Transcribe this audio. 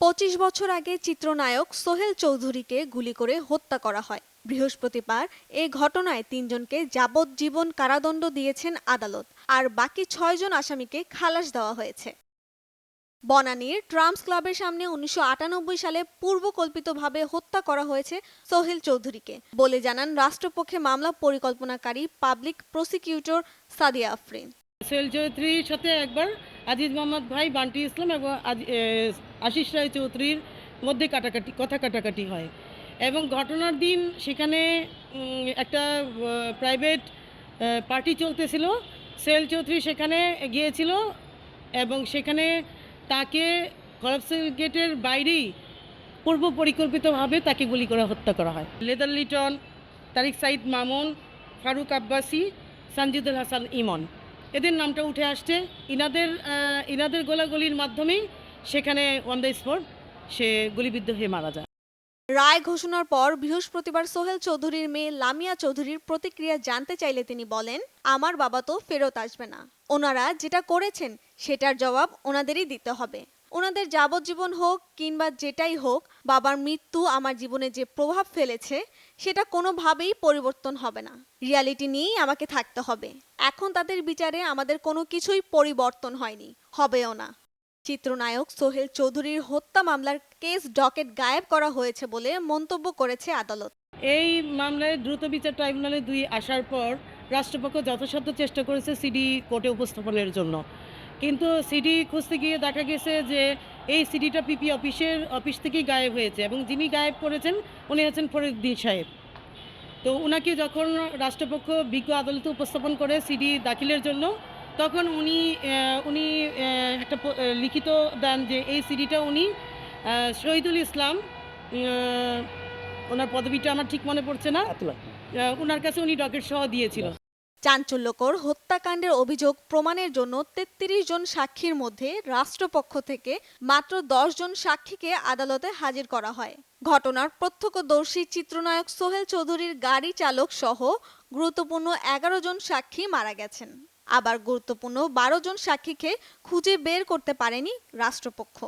পঁচিশ বছর আগে চিত্রনায়ক সোহেল চৌধুরীকে গুলি করে হত্যা করা হয়। বৃহস্পতিবার এ ঘটনায় তিনজনকে যাবজ্জীবন কারাদণ্ড দিয়েছেন আদালত, আর বাকি ছয়জন আসামিকে খালাস দেওয়া হয়েছে। বনানীর ট্রাম্পস ক্লাবের সামনে উনিশশো আটানব্বই সালে পূর্বকল্পিতভাবে হত্যা করা হয়েছে সোহেল চৌধুরীকে, বলে জানান রাষ্ট্রপক্ষে মামলা পরিকল্পনাকারী পাবলিক প্রসিকিউটর সাদিয়া আফরিন। সোহেল চৌধুরীর সাথে একবার আজিজ মোহাম্মদ ভাই বান্টি ইসলাম এবং আশিস রায় চৌধুরীর মধ্যে কাটাকাটি কথা কাটাকাটি হয়। এবং ঘটনার দিন সেখানে একটা প্রাইভেট পার্টি চলতেছিল। সেল চৌধুরী সেখানে গিয়েছিল এবং সেখানে তাকে কলাপসেল গেটের বাইরেই পূর্ব পরিকল্পিতভাবে তাকে গুলি করে হত্যা করা হয়। লেদার লিটন, তারিক সাইদ মামুন, ফারুক আব্বাসি সঞ্জিদুল হাসান ইমন। এদের নামটা উঠে আসছে। ইনাদের ইনাদের গোলাগুলির মাধ্যমেই সেখানে অন দ্য স্পট সে গুলিবিদ্ধ হয়ে মারা যায়। রায় ঘোষণার পর বৃহস্পতিবার সোহেল চৌধুরীর মেয়ে লামিয়া চৌধুরীর প্রতিক্রিয়া জানতে চাইলে তিনি বলেন, আমার বাবা তো ফেরত আসবে না। ওনারা যেটা করেছেন, সেটার জবাব ওনাদেরই দিতে হবে। ওনাদের যাবজ্জীবন হোক কিংবা যেটাই হোক, বাবার মৃত্যু আমার জীবনে যে প্রভাব ফেলেছে, সেটা কোনোভাবেই পরিবর্তন হবে না। রিয়ালিটি নিয়েই আমাকে থাকতে হবে। এখন তাদের বিচারে আমাদের কোনো কিছুই পরিবর্তন হয়নি, হবেও না। চিত্রনায়ক সোহেল চৌধুরীর হত্যা মামলার কেস ডকেট গায়েব করা হয়েছে বলে মন্তব্য করেছে আদালত। এই মামলায় দ্রুত বিচার ট্রাইব্যুনালে দুই আসার পর রাষ্ট্রপক্ষ যথাসাধ্য চেষ্টা করেছে সিডি কোর্টে উপস্থাপনের জন্য। কিন্তু সিডি খুঁজতে গিয়ে দেখা গেছে যে এই সিডিটা পিপি অফিসের অফিস থেকেই গায়েব হয়েছে এবং যিনি গায়েব করেছেন উনি হচ্ছেন ফরিদ্দিন সাহেব। তো ওনাকে যখন রাষ্ট্রপক্ষ বিজ্ঞ আদালতে উপস্থাপন করে সিডি দাখিলের জন্য তখন উনি উনি একটা লিখিত দেন যে এই সিডিটা উনি শহীদুল ইসলাম ওনার পদবিটা আমার ঠিক মনে পড়ছে না। ওনার কাছে উনি ডকেট সহ দিয়েছিল। চাঞ্চল্যকর হত্যাকাণ্ডের অভিযোগ প্রমাণের জন্য তেত্রিশ জন সাক্ষীর মধ্যে রাষ্ট্রপক্ষ থেকে মাত্র দশ জন সাক্ষীকে আদালতে হাজির করা হয়। ঘটনার প্রত্যক্ষদর্শী চিত্রনায়ক সোহেল চৌধুরীর গাড়ি চালক সহ গুরুত্বপূর্ণ এগারো জন সাক্ষী মারা গেছেন। আবার গুরুত্বপূর্ণ বারো জন সাক্ষীকে খুঁজে বের করতে পারেনি রাষ্ট্রপক্ষ।